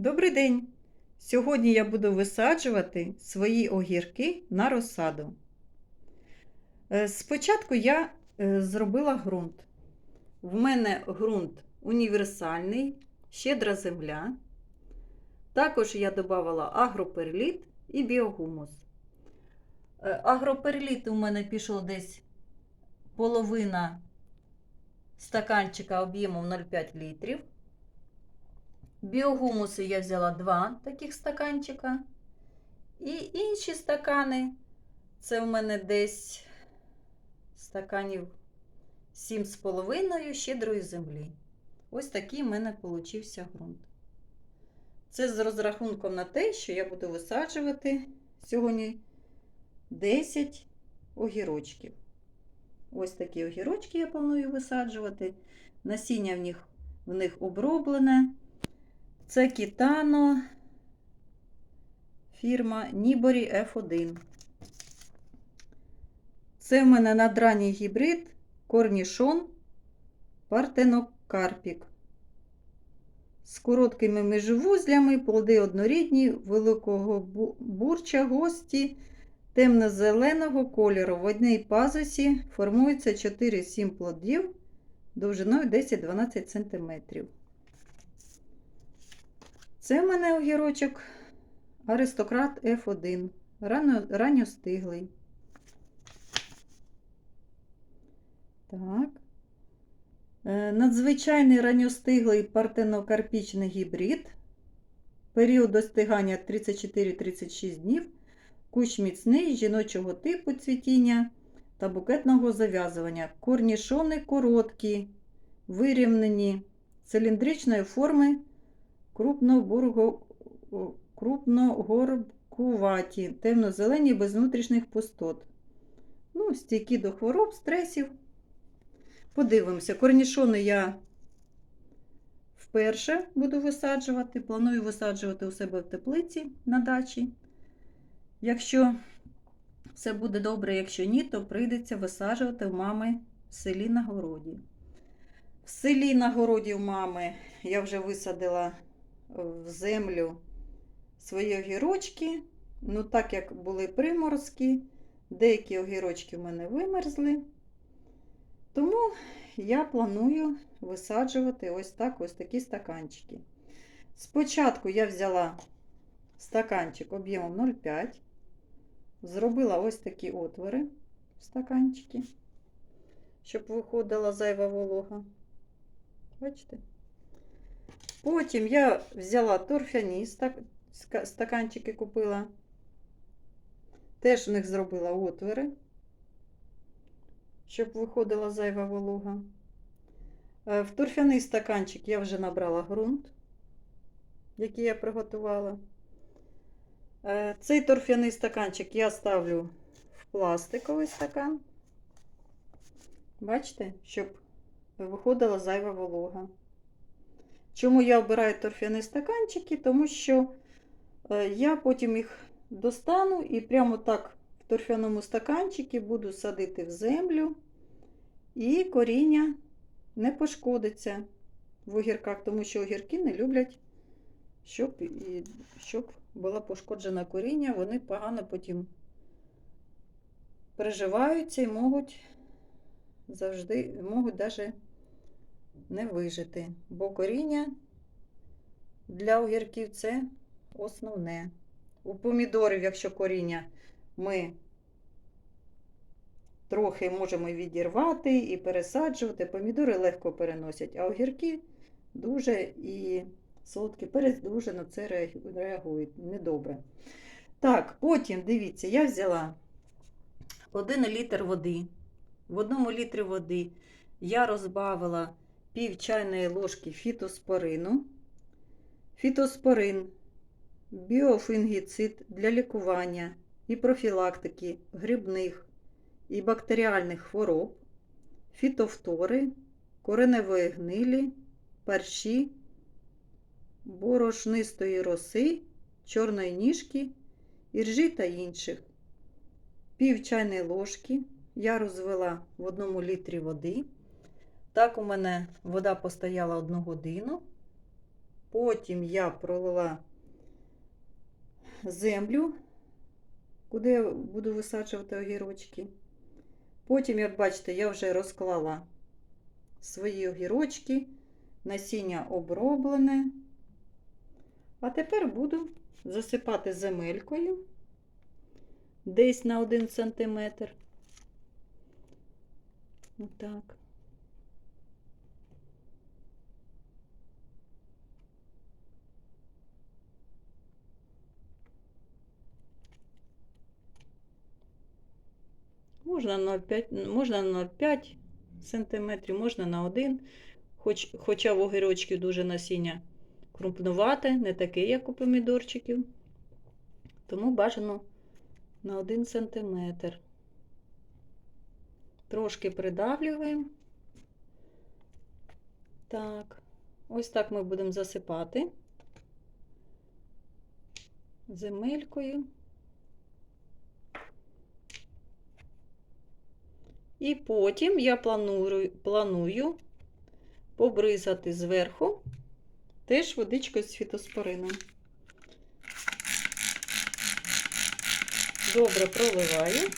Добрий день! Сьогодні я буду висаджувати свої огірки на розсаду. Е, Спочатку я е, зробила ґрунт. В мене ґрунт універсальний, щедра земля. Також я додавала агроперліт і біогумус. Е, Агроперліт у мене пішло десь половина стаканчика об'ємом 0,5 літрів. Біогумуси я взяла два таких стаканчика. І інші стакани, це в мене десь стаканів 7,5 щедрої землі. Ось такий в мене получився ґрунт. Це з розрахунком на те, що я буду висаджувати сьогодні 10 огірочків. Ось такі огірочки я планую висаджувати. Насіння в них, в них оброблене. Це Кітано фірма Ніборі F1. Це в мене надранній гібрид корнішон партенокарпік. З короткими межовузлями, плоди однорідні, великого бурча, гості, темно-зеленого кольору. В одній пазусі формується 4-7 плодів довжиною 10-12 см. Це в мене огірочок аристократ F1, рано, ранньостиглий. Так. Е, Надзвичайний ранньостиглий партенокарпічний гібрид. Період достигання 34-36 днів. Кущ міцний жіночого типу цвітіння та букетного зав'язування. Корнішони короткі, вирівнені, циліндричної форми крупногорбкуваті, темно-зелені без внутрішніх пустот. Ну, стійкі до хвороб, стресів. Подивимося, корнішони я вперше буду висаджувати. Планую висаджувати у себе в теплиці на дачі. Якщо все буде добре, якщо ні, то прийдеться висаджувати в мами в селі на городі. В селі на городі в мами я вже висадила в землю свої огірочки. Ну, так як були приморозки, деякі огірочки в мене вимерзли. Тому я планую висаджувати ось так ось такі стаканчики. Спочатку я взяла стаканчик об'ємом 0,5, зробила ось такі отвори в стаканчики, щоб виходила зайва волога. Бачите? Потім я взяла торфяні стаканчики купила. Теж в них зробила отвори, щоб виходила зайва волога. Е, В торфяний стаканчик я вже набрала ґрунт, який я приготувала. Е, Цей торфяний стаканчик я ставлю в пластиковий стакан. Бачите, щоб виходила зайва волога. Чому я обираю торфяні стаканчики? Тому що е, я потім їх достану і прямо так в торфяному стаканчику буду садити в землю, і коріння не пошкодиться в огірках, тому що огірки не люблять, щоб, щоб було пошкоджене коріння, вони погано потім переживаються і можуть завжди можуть навіть не вижити, бо коріння для огірків це основне. У помідорів, якщо коріння ми трохи можемо відірвати і пересаджувати, помідори легко переносять, а огірки дуже і солодкий перець дуже на це реагують недобре. Так, потім, дивіться, я взяла 1 літр води. В одному літрі води я розбавила пів чайної ложки фітоспорину. Фітоспорин біофунгіцид для лікування і профілактики грибних і бактеріальних хвороб, фітофтори, кореневої гнилі, перші, борошнистої роси, чорної ніжки, іржі та інших. Пів чайної ложки я розвела в одному літрі води. Так, у мене вода постояла одну годину. Потім я пролила землю, куди я буду висаджувати огірочки. Потім, як бачите, я вже розклала свої огірочки, насіння оброблене. А тепер буду засипати земелькою десь на 1 см. Отак. Можна на 0,5, можна 0,5 см, можна на 1 Хоч, хоча в огірочків дуже насіння крупнувате, не таке, як у помідорчиків. Тому бажано на 1 см. Трошки придавлюємо. Так, ось так ми будемо засипати земелькою. І потім я планую, планую побризати зверху теж водичкою з фітоспорином. Добре проливаю.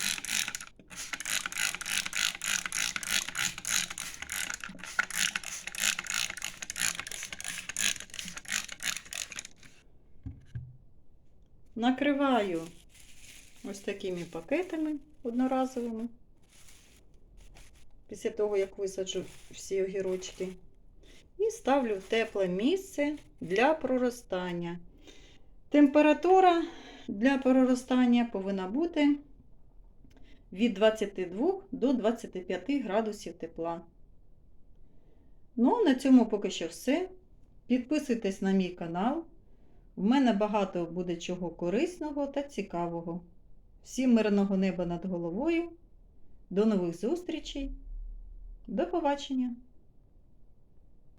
Накриваю ось такими пакетами одноразовими. Після того, як висаджу всі огірочки. І ставлю в тепле місце для проростання. Температура для проростання повинна бути від 22 до 25 градусів тепла. Ну, на цьому поки що все. Підписуйтесь на мій канал. В мене багато буде чого корисного та цікавого. Всім мирного неба над головою. До нових зустрічей! До побачення!